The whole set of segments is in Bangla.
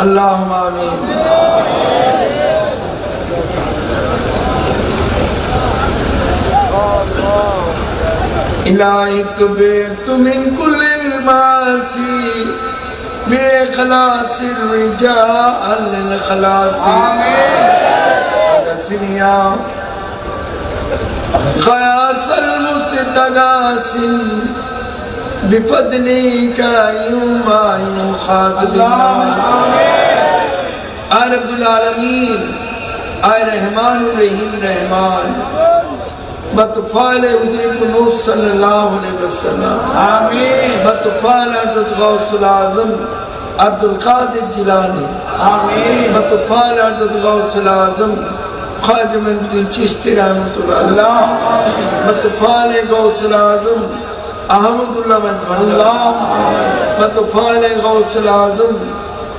اللہم آمین۔ الہی تو بے تم ان کل الماسی، بے خلاص الرجال الخلاسی۔ سنیا، خیاس المستغاسن بفضلی کا یوم آئیوں خاص بالنمان آمین رب العالمين آه رحمن الرحيم رحمن بطفال حضور قنوس صلى الله عليه وسلم۔ بطفال حضرت غوث العظم عبد القادر جیلانی۔ آمين بطفال حضرت غوث العظم خواجہ من الدین چشتی رحمت اللہ علیہ۔ بطفال غوث العظم احمد اللہ مجمع اللهم بطفال غوث العظم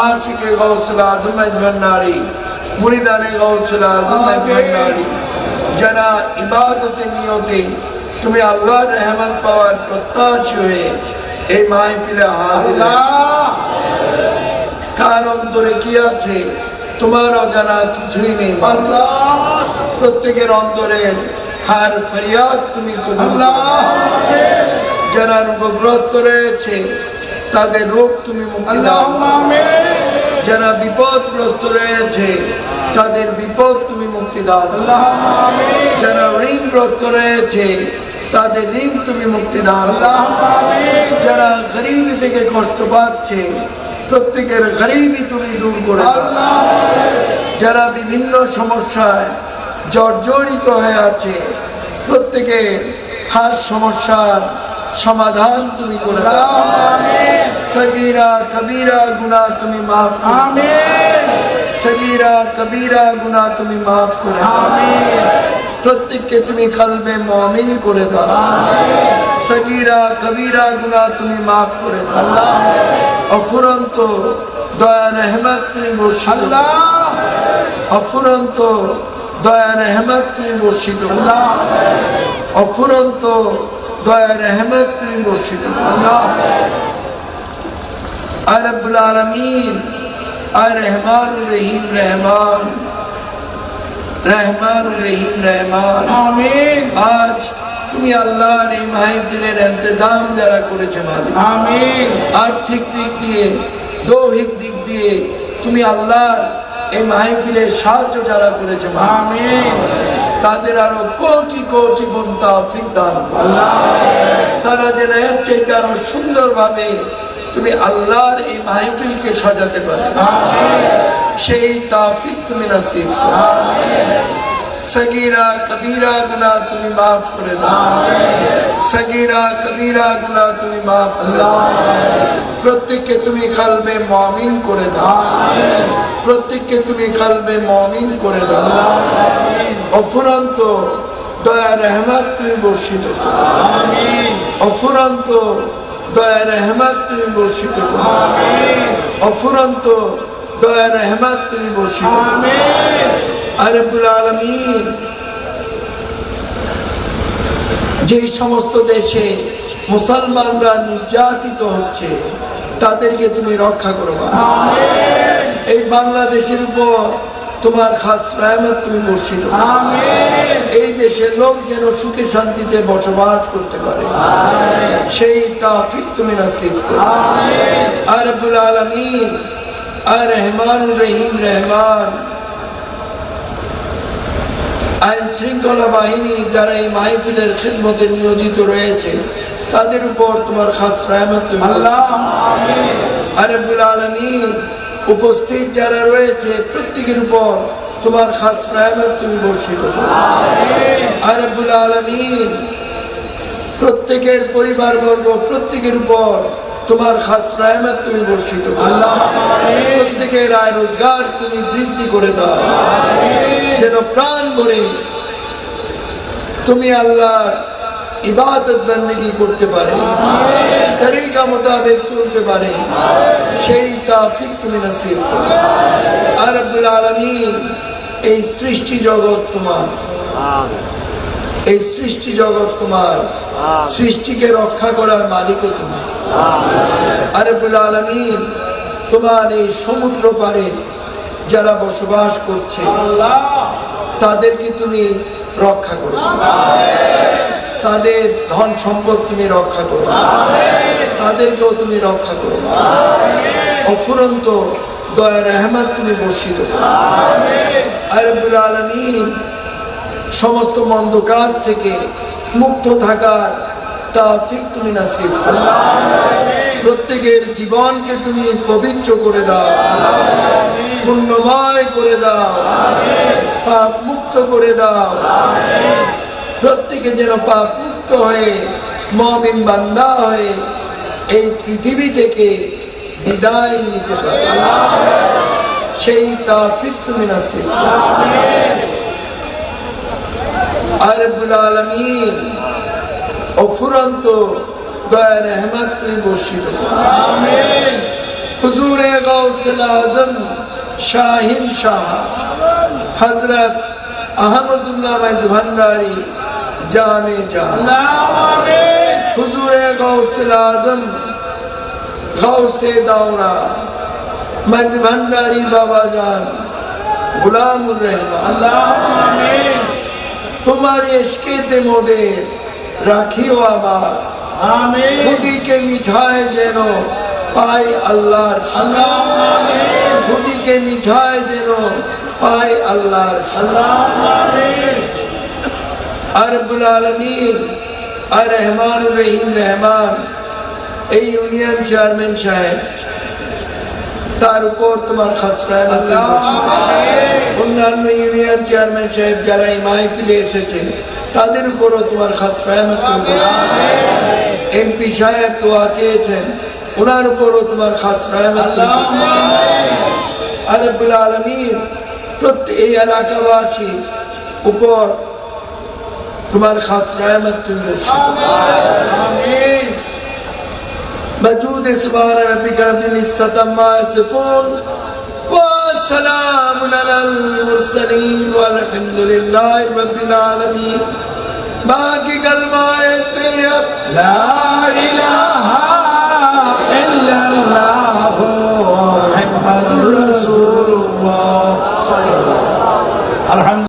আশিকে গৌসলা মুরিদানে যারা ইবাদতে নিয়তে তুমি পাওয়ার প্রত্যাশী হয়ে এই হাজির কার অন্তরে কি আছে? তোমার অজানা কিছুই নেই প্রত্যেকের অন্তরে হার ফরিয়াদ তুমি যারা রূপগ্রস্ত রয়েছে তাদের রোগ তুমি মুক্তি দাও। যারা বিপদগ্রস্ত রয়েছে তাদের বিপদ তুমি মুক্তি দাও। যারা ঋণগ্রস্ত রয়েছে তাদের ঋণ তুমি মুক্তি দাও। যারা গরিব থেকে কষ্ট পাচ্ছে প্রত্যেকের গরিবই তুমি দূর করে যারা বিভিন্ন সমস্যায় জর্জরিত হয়ে আছে প্রত্যেকের হার সমস্যার সমাধান তুমি করে দাও। সগীরা কবীরা গুনা তুমি মাফ করো সগীরা কবীরা গুনা তুমি মাফ করে দাও। প্রত্যেককে তুমি কলবে মমিন করে দাও। সগীরা কবীরা গুনা তুমি মাফ করে দাও। অফুরন্ত দয়া রহমত তুমি বর্ষিত অফুরন্ত দয়া রহমত তুমি বর্ষিত অফুরন্ত দয়া রহমত তুমি বর্ষিত আয় রব্বুল আলমিন আয় রহমান রহিম রহমান রহমান রহিম রহমান। আজ তুমি আল্লাহর এই মাহফিলের ইন্তজাম যারা করেছে মালিক আর্থিক দিক দিয়ে দৈহিক দিক দিয়ে তুমি আল্লাহর এই মাহফিলের সাহায্য যারা করেছে তাদের আরও কোটি কোটি গুণ তাফিক দান তারা যেন এর চাইতে আরও সুন্দর ভাবে তুমি আল্লাহর এই মাহফিলকে সাজাতে পারো। সেই তাফিক তুমি নাসিব করো। সগীরা, কবিরা, গুনাহ তুমি মাফ করে দাও। সগীরা, কবিরা, গুনাহ তুমি মাফ করে দাও। প্রত্যেককে তুমি কালবে মমিন করে দাও। প্রত্যেককে তুমি কালবে মমিন করে দাও। অফুরন্ত দয়া রহমত তুমি বর্ষিত। অফুরন্ত দয়া রহমত তুমি বর্ষিত করো। অফুরন্ত দয়া রহমত তুমি বর্ষিত করো। আরবুল আলমিন। যে সমস্ত দেশে মুসলমানরা নির্যাতিত হচ্ছে তাদেরকে তুমি রক্ষা করবা এই বাংলাদেশের উপর তোমার খাস রাহমত তুমি বর্ষিত। এই দেশের লোক যেন সুখে শান্তিতে বসবাস করতে পারে। সেই তাফিক তুমি নাসিব করো। আরবুল আলমিন আর রহমান রহিম রহমান। আইন শৃঙ্খলা বাহিনী যারা এই মাহফিলের খিদমতে নিয়োজিত রয়েছে তাদের উপর তোমার খাস রাহমত তুমি আরবুল আলমিন উপস্থিত যারা রয়েছে, প্রত্যেকের উপর তোমার খাস রহমত তুমি বর্ষিত। আরবুল আলমিন প্রত্যেকের পরিবার বর্গ প্রত্যেকের উপর তোমার খাস রহমত তুমি বর্ষিত প্রত্যেকের আয় রোজগার তুমি বৃদ্ধি করে দাও। যেন প্রাণ ভরে তুমি আল্লাহর ইবাদত বন্দী করতে পারে। তরিকা মোতাবেক চলতে পারে। সেই তাফিক তুমি নসিব করো। আর আব্দুল আলমিন এই সৃষ্টি জগৎ তোমার। এই সৃষ্টি জগৎ তোমার। সৃষ্টিকে রক্ষা করার মালিকও তোমার। আরবুল আলমিন তোমার এই সমুদ্র পারে যারা বসবাস করছে তাদেরকে তুমি রক্ষা করো। তাদের ধন সম্পদ তুমি রক্ষা করো। তাদেরকেও তুমি রক্ষা করো অফুরন্ত দয়া রহমত তুমি বর্ষিত আরবুল আলমিন, সমস্ত মন্দ কাজ থেকে মুক্ত থাকার তাফিক তুমি নাসিব করো। প্রত্যেকের জীবনকে তুমি পবিত্র করে দাও। পুণ্যময় করে দাও। পাপ মুক্ত করে দাও। প্রত্যেকে যেন পাপ মুক্ত হয়ে, মমিন বান্দা হয়ে এই পৃথিবী থেকে বিদায় নিতে পারে। সেই তাফিক তুমি নাসিব। আরবুল আলমিন, অফুরন্ত দয়া রহমত তুমি বর্ষিত হুজুর গৌসল আজম শাহিন শাহ হজরত আহমদুল্লাহ মাইজ ভান্ডারি জানে। জান হুজুর গৌসল আজম গৌসে দাওরা মাইজ ভান্ডারি বাবা জান গুলামুর রহমান তোমার ইশকেতে মোদের রাখিও আবার খুদিকে মিঠায় যেন পাই আল্লাহর সাথে খুদিকে মিঠায় যেন পাই আল্লাহর সাথে আরবুল আলমিন আর রহমান রহিম রহমান এই ইউনিয়ন চেয়ারম্যান সাহেব, তার উপর তোমার অন্যান্য ইউনিয়ন চেয়ারম্যান সাহেব যারা এই মাহফিলে এসেছে, তাদের উপরও তোমার খাস রহমত এমপি সাহেব তো চেয়েছেন, ওনার উপরও তোমার খাস রহমত আরবুল আলমীর প্রত্যেক এই এলাকাবাসী উপর তোমার খাস রহমত তুমি বর্ষিত مجود سبحان ربك رب العزة عما يصفون وسلام على المرسلين والحمد لله رب العالمين باقي كلمة طيب لا إله إلا الله محمد رسول الله صلى الله عليه وسلم الحمد